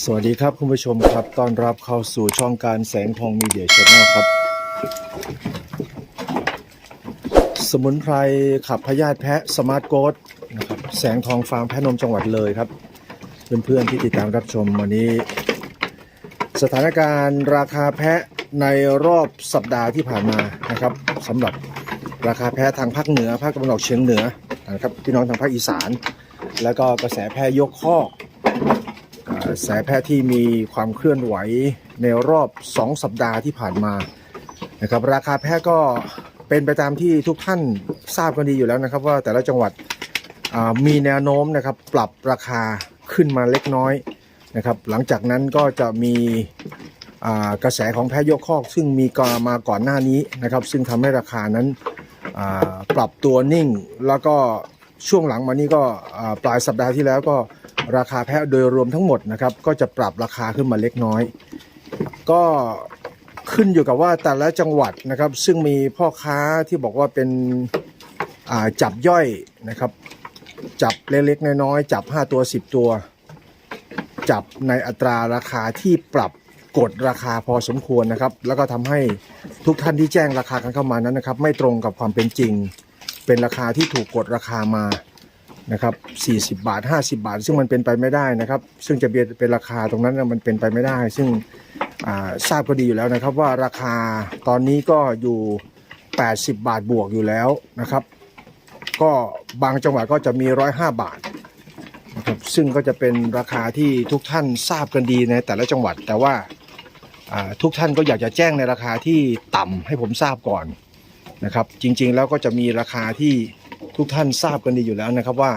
สวัสดีครับคุณผู้ชมครับต้อนรับเข้าสู่ช่องการแสงทองมีเดียชแนลครับ สมุนไพรขับพยาธิแพะสมาร์ทโกดนะครับแสงทองฟาร์มแพะนมจังหวัดเลยครับ เพื่อนๆที่ติดตามรับชมวันนี้ สถานการณ์ราคาแพะในรอบสัปดาห์ที่ผ่านมานะครับสำหรับราคาแพะทางภาคเหนือภาคตะวันออกเฉียงเหนือนะครับพี่น้องทางภาคอีสาน แล้วก็กระแสแพะยกคอก กระแสแพทย์ที่มีความเคลื่อนไหวในรอบ 2 สัปดาห์ที่ผ่านมานะครับราคาแพทย์ก็เป็นไปตามที่ทุกท่านทราบกันดีอยู่แล้วนะครับ ว่าแต่ละจังหวัดมีแนวโน้มนะครับปรับราคาขึ้นมาเล็กน้อยนะครับ หลังจากนั้นก็จะมีกระแสของแพทย์ยกคอก ซึ่งมีกามาก่อนหน้านี้นะครับ ซึ่งทำให้ราคานั้นปรับตัวนิ่ง แล้วก็ช่วงหลังมานี้ก็ปลายสัปดาห์ที่แล้วก็ ราคาแพะโดยรวมทั้งหมดนะครับ ก็จะปรับราคาขึ้นมาเล็กน้อย ก็ขึ้นอยู่กับว่าแต่ละจังหวัดนะครับ ซึ่งมีพ่อค้าที่บอกว่าเป็นจับย่อยนะครับ จับเล็กๆน้อยๆจับ 5 ตัว 10 ตัว จับในอัตราราคาที่ปรับกดราคาพอสมควรนะครับ แล้วก็ทำให้ทุกท่านที่แจ้งราคากันเข้ามานั้นนะครับ ไม่ตรงกับความเป็นจริง เป็นราคาที่ถูกกดราคามา นะครับ40 บาท 50 บาท ซึ่งมันเป็นไปไม่ได้นะครับ ซึ่งจะเป็นราคาตรงนั้นมันเป็นไปไม่ได้ ซึ่งทราบก็ดีอยู่แล้วนะครับว่าราคาตอนนี้ก็อยู่ 80 บาทบวกอยู่แล้วนะครับ ก็บางจังหวัดก็จะมี 105 บาทนะครับซึ่งก็จะเป็นราคาที่ทุกท่านทราบกันดีในแต่ละจังหวัด แต่ว่าอ่าทุกท่านก็อยากจะแจ้งในราคาที่ต่ำให้ผมทราบก่อนนะครับ จริงๆแล้วก็จะมีราคาที่ ทุกท่านทราบกันดีอยู่แล้วนะครับว่า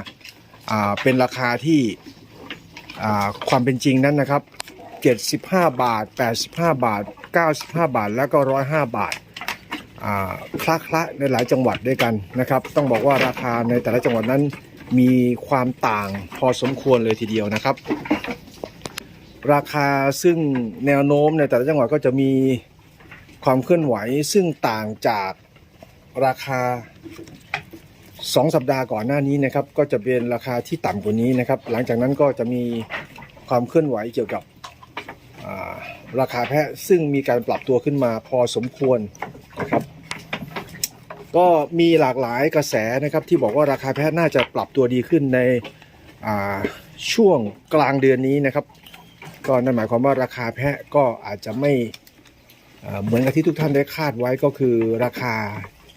เป็นราคาที่ความเป็นจริงนั้นนะครับ 75 บาท 85 บาท 95 บาท แล้วก็ 105 บาทอ่าคละคละในหลายจังหวัดด้วยกันนะครับ ต้องบอกว่าราคาในแต่ละจังหวัดนั้นมีความต่างพอสมควรเลยทีเดียวนะครับ ราคาซึ่งแนวโน้มในแต่ละจังหวัดก็จะมีความเคลื่อนไหวซึ่งต่างจากราคา สองสัปดาห์ก่อนหน้านี้นะครับก็จะเป็นราคาที่ต่ำกว่านี้นะครับ หลังจากนั้นก็จะมีความเคลื่อนไหวเกี่ยวกับาราคาแพะซึ่งมีการปรับตัวขึ้นมาพอสมควรนะครับ ก็มีหลากหลายกระแสนะครับที่บอกว่าราคาแพะน่าจะปรับตัวดีขึ้นในช่วงกลางเดือนนี้นะครับ ก็นั่นหมายความว่าราคาแพะก็อาจจะไม่เหมือนกับที่ทุกท่านได้คาดไว้ก็คือราคา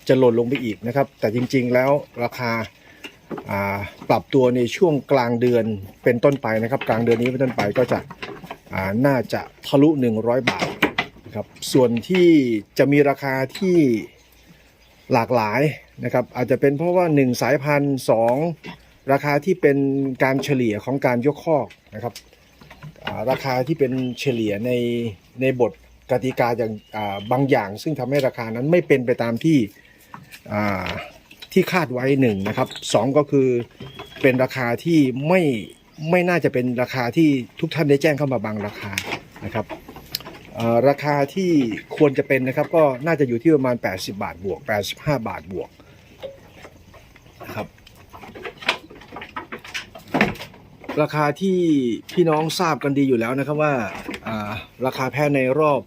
จะหล่นลงไปอีกนะครับ แต่จริงๆแล้วราคาปรับตัวในช่วงกลางเดือนเป็นต้นไปนะครับ กลางเดือนนี้เป็นต้นไปก็จะน่าจะทะลุ 100 บาทนะครับส่วนที่จะมีราคาที่หลากหลายนะครับ อาจจะเป็นเพราะว่า 1 สายพันธุ์2ราคาที่เป็นการเฉลี่ยของการยกคอกนะครับราคาที่เป็นเฉลี่ยในในบทกติกาอย่างบางอย่าง ซึ่งทำให้ราคานั้นไม่เป็นไปตามที่ ที่คาดไว้หนึ่งนะครับสองก็คือเป็นราคาที่ไม่ไม่น่าจะเป็นราคาที่ทุกท่านได้แจ้งเข้ามาบางราคานะครับราคาที่ควรจะเป็นนะครับก็น่าจะอยู่ที่ประมาณ 80 บาทบวก 85 บาทบวกนะครับราคาที่พี่น้องทราบกันดีอยู่แล้วนะครับว่าราคาแพะในรอบ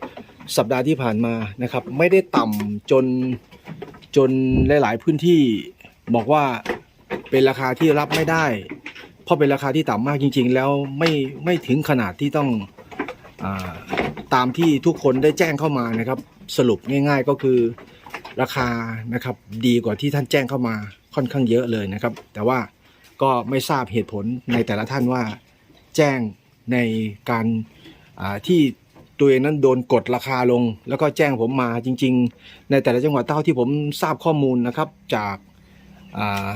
สัปดาห์ที่ผ่านมานะครับ ไม่ได้ต่ำจน จนหลาย ๆ พื้นที่บอกว่าเป็นราคาที่รับไม่ได้ เพราะเป็นราคาที่ต่ำมากจริง ๆ แล้วไม่ไม่ถึงขนาดที่ต้องอตามที่ทุกคนได้แจ้งเข้ามานะครับ สรุปง่าย ๆ ก็คือราคานะครับดีกว่าที่ท่านแจ้งเข้ามาค่อนข้างเยอะเลยนะครับ แต่ว่าก็ไม่ทราบเหตุผลในแต่ละท่านว่าแจ้งในการที่ ตัวเองนั้นโดนกดราคาลง แล้วก็แจ้งผมมาจริง ๆ ในแต่ละจังหวัดเท่าที่ผมทราบข้อมูลนะครับจากา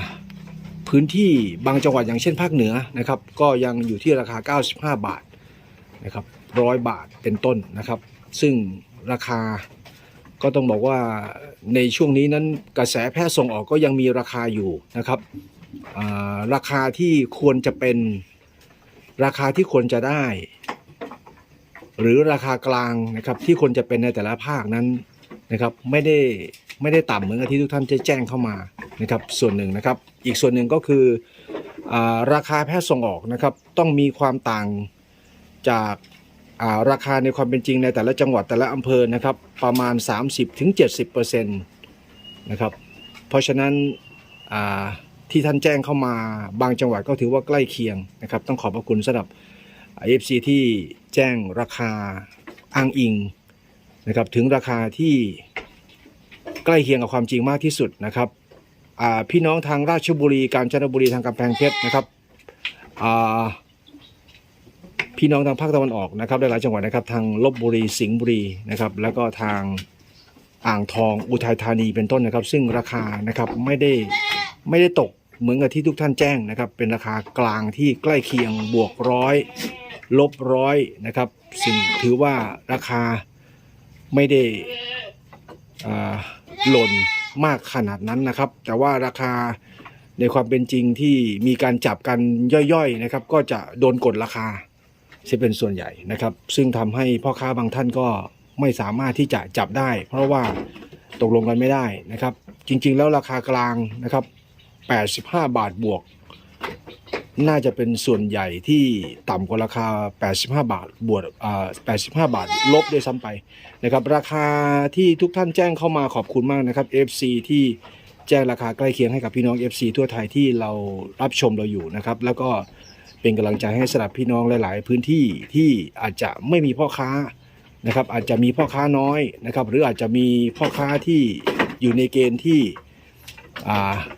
พื้นที่บางจังหวัดอย่างเช่นภาคเหนือนะครับ ก็ยังอยู่ที่ราคา 95 บาทนะครับร้อยบาทเป็นต้นนะครับ ซึ่งราคาก็ต้องบอกว่าในช่วงนี้นั้นกระแสแพทย์ส่งออกก็ยังมีราคาอยู่นะครับาราคาที่ควรจะเป็นราคาที่ควรจะได้ หรือราคากลางนะครับที่ควรจะเป็นในแต่ละภาคนั้นนะครับไม่ได้ไม่ได้ต่ำเหมือนกับที่ทุกท่านจะแจ้งเข้ามานะครับส่วนหนึ่งนะครับอีกส่วนหนึ่งก็คืออราคาแพทย์ส่งออกนะครับต้องมีความต่างจาการาคาในความเป็นจริงในแต่ละจังหวัดแต่ละอำเภอนะครับประมาณ 30-70%นะครับเพราะฉะนั้นที่ท่านแจ้งเข้ามาบางจังหวัดก็ถือว่าใกล้เคียงนะครับต้องขอบพระคุณสำหรับ เอฟซีที่แจ้งราคาอ้างอิงนะครับถึงราคาที่ใกล้เคียงกับความจริงมากที่สุดนะครับพี่น้องทางราชบุรีกาญจนบุรีทางกำแพงเพชรนะครับพี่น้องทางภาคตะวันออกนะครับหลายๆจังหวัดนะครับทางลบบุรีสิงห์บุรีนะครับแล้วก็ทางอ่างทองอุทัยธานีเป็นต้นนะครับ ซึ่งราคานะครับไม่ได้ไม่ได้ตกเหมือนกับที่ทุกท่านแจ้งนะครับ เป็นราคากลางที่ใกล้เคียงบวกร้อย ลบร้อยนะครับ ซึ่งถือว่าราคาไม่ได้หล่นมากขนาดนั้นนะครับ แต่ว่าราคาในความเป็นจริงที่มีการจับกันย่อยๆนะครับ ก็จะโดนกดราคาจะเป็นส่วนใหญ่นะครับ ซึ่งทำให้พ่อค้าบางท่านก็ไม่สามารถที่จะจับได้ เพราะว่าตกลงกันไม่ได้นะครับ จริงๆ แล้วราคากลางนะครับ 85 บาทบวก น่าจะเป็นส่วนใหญ่ที่ต่ำกว่าราคา 85 บาท บวกอ่า85 บาท ลบด้วยซ้ำไปนะครับ ราคาที่ทุกท่านแจ้งเข้ามาขอบคุณมากนะครับ FC ที่แจ้งราคาใกล้เคียงให้กับพี่น้อง FC ทั่วไทยที่เรารับชมเราอยู่นะครับ แล้วก็เป็นกำลังใจให้สำหรับพี่น้องหลาย ๆ พื้นที่ที่อาจจะไม่มีพ่อค้านะครับ อาจจะมีพ่อค้าน้อยนะครับ หรืออาจจะมีพ่อค้าที่อยู่ในเกณฑ์ที่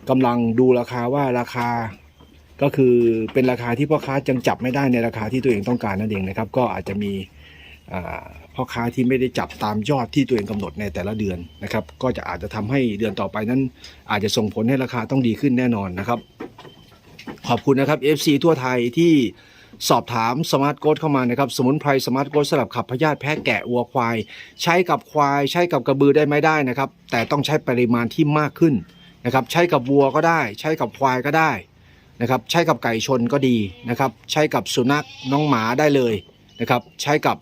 กำลังดูราคาว่าราคา ก็คือเป็นราคาที่พ่อค้าจังจับไม่ได้ในราคาที่ตัวเองต้องการนั่นเองนะครับ ก็อาจจะมีพ่อค้าที่ไม่ได้จับตามยอดที่ตัวเองกำหนดในแต่ละเดือนนะครับ ก็จะอาจจะทำให้เดือนต่อไปนั้น อาจจะส่งผลให้ราคาต้องดีขึ้นแน่นอนนะครับ ขอบคุณนะครับ FC ทั่วไทยที่สอบถามสมาร์ทโค้ดเข้ามานะครับ สมุนไพรสมาร์ทโค้ดสำหรับขับพยาธิแพะแกะวัวควาย ใช้กับควาย ใช้กับกระบือได้ไหมได้นะครับ แต่ต้องใช้ปริมาณที่มากขึ้นนะครับ ใช้กับวัวก็ได้ ใช้กับควายก็ได้ นะครับใช้กับไก่ชนก็ดีนะครับใช้กับสุนัขน้องหมาได้เลยนะครับใช้กับ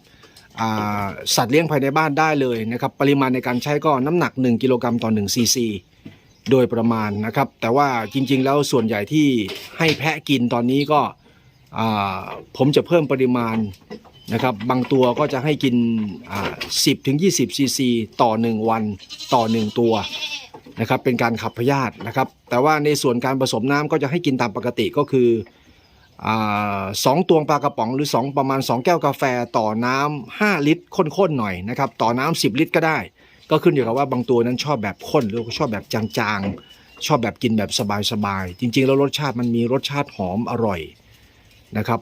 สัตว์เลี้ยงภายในบ้านได้เลยนะครับปริมาณในการใช้ก็น้ำหนัก 1กิโลกรัมต่อ1ซีซีโดยประมาณนะครับแต่ว่าจริงๆแล้วส่วนใหญ่ที่ให้แพะกินตอนนี้ก็ผมจะเพิ่มปริมาณนะครับบางตัวก็จะให้กิน 10ถึง20ซีซีต่อ 1 วันต่อ 1 ตัว นะครับเป็นการขับพยาธินะครับ แต่ว่าในส่วนการผสมน้ำก็จะให้กินตามปกติก็คืออสองตวงปลากระป๋องหรือ 2 ประมาณ 2 แก้วกาแฟต่อน้ำ5ลิตรข้นๆหน่อยนะครับต่อน้ำ10 ลิตรก็ได้ ก็ขึ้นอยู่กับว่าบางตัวนั้นชอบแบบข้นหรือชอบแบบจางๆ ชอบแบบกินแบบสบายๆ จริงๆ แล้วรสชาติมันมีรสชาติหอมอร่อยนะครับ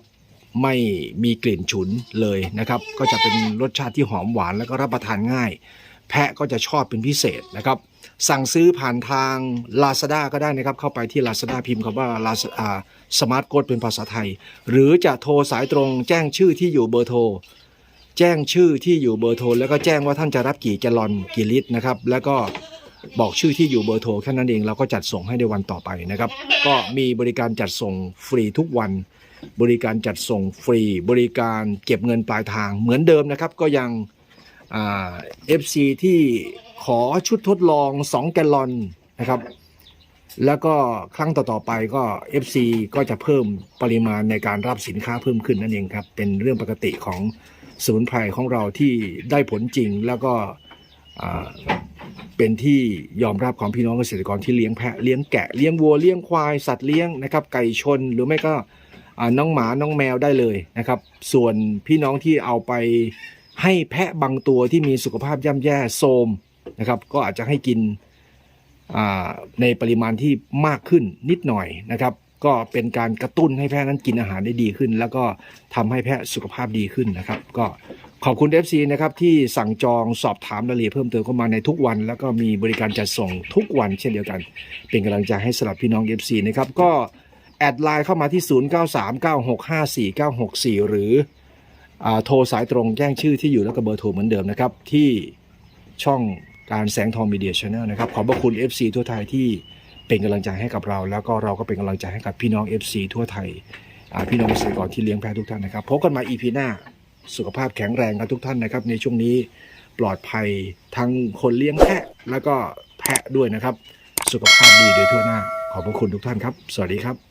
ไม่มีกลิ่นฉุนเลยนะครับ ก็จะเป็นรสชาติที่หอมหวานแล้วก็รับประทานง่าย แพะก็จะชอบเป็นพิเศษนะครับ สั่งซื้อผ่านทาง Lazada ก็ได้นะครับ เข้าไปที่ Lazada พิมพ์คำว่า Lazada Smart Code เป็นภาษาไทย หรือจะโทรสายตรงแจ้งชื่อที่อยู่เบอร์โทร แจ้งชื่อที่อยู่เบอร์โทร แล้วก็แจ้งว่าท่านจะรับกี่แกลลอนกี่ลิตรนะครับ แล้วก็บอกชื่อที่อยู่เบอร์โทรแค่นั้นเองเราก็จัดส่งให้ในวันต่อไปนะครับ ก็มีบริการจัดส่งฟรีทุกวัน บริการจัดส่งฟรี บริการเก็บเงินปลายทางเหมือนเดิมนะครับ ก็ยังเอฟซีที่ ขอชุดทดลอง 2 แกลลอนนะครับ แล้วก็ครั้งต่อๆไปก็ FC ก็จะเพิ่มปริมาณในการรับสินค้าเพิ่มขึ้นนั่นเองครับ เป็นเรื่องปกติของสมุนไพรของเราที่ได้ผลจริงแล้วก็เป็นที่ยอมรับของพี่น้องเกษตรกรที่เลี้ยงแพะเลี้ยงแกะเลี้ยงวัวเลี้ยงควายสัตว์เลี้ยงนะครับ ไก่ชนหรือไม่ก็น้องหมาน้องแมวได้เลยนะครับ ส่วนพี่น้องที่เอาไปให้แพะบางตัวที่มีสุขภาพย่ำแย่โทรม นะครับ ก็อาจจะให้กินในปริมาณที่มากขึ้นนิดหน่อยนะครับ ก็เป็นการกระตุ้นให้แพะนั้นกินอาหารได้ดีขึ้น แล้วก็ทำให้แพะสุขภาพดีขึ้นนะครับ ก็ขอบคุณ FC นะครับที่สั่งจองสอบถามรายละเอียดเพิ่มเติมเข้ามาในทุกวัน แล้วก็มีบริการจัดส่งทุกวันเช่นเดียวกัน เป็นกำลังใจให้สำหรับพี่น้อง FC นะครับก็แอดไลน์เข้ามาที่ 0939654964 หรืออโทรสายตรงแจ้งชื่อที่อยู่แล้วก็เบอร์โทรเหมือนเดิมนะครับที่ช่อง การแสงทองมีเดียชาแนลนะครับขอบพระคุณ FC ทั่วไทยที่เป็นกำลังใจให้กับเรา แล้วก็เราก็เป็นกำลังใจให้กับพี่น้อง FC ทั่วไทยพี่น้องเกษตรกรที่เลี้ยงแพะทุกท่านนะครับพบกันใหมา EP หน้าสุขภาพแข็งแรงกันทุกท่านนะครับ ในช่วงนี้ปลอดภัยทั้งคนเลี้ยงแพะแล้วก็แพะด้วยนะครับ สุขภาพดีโดยทั่วหน้า ขอบพระคุณทุกท่านครับ สวัสดีครับ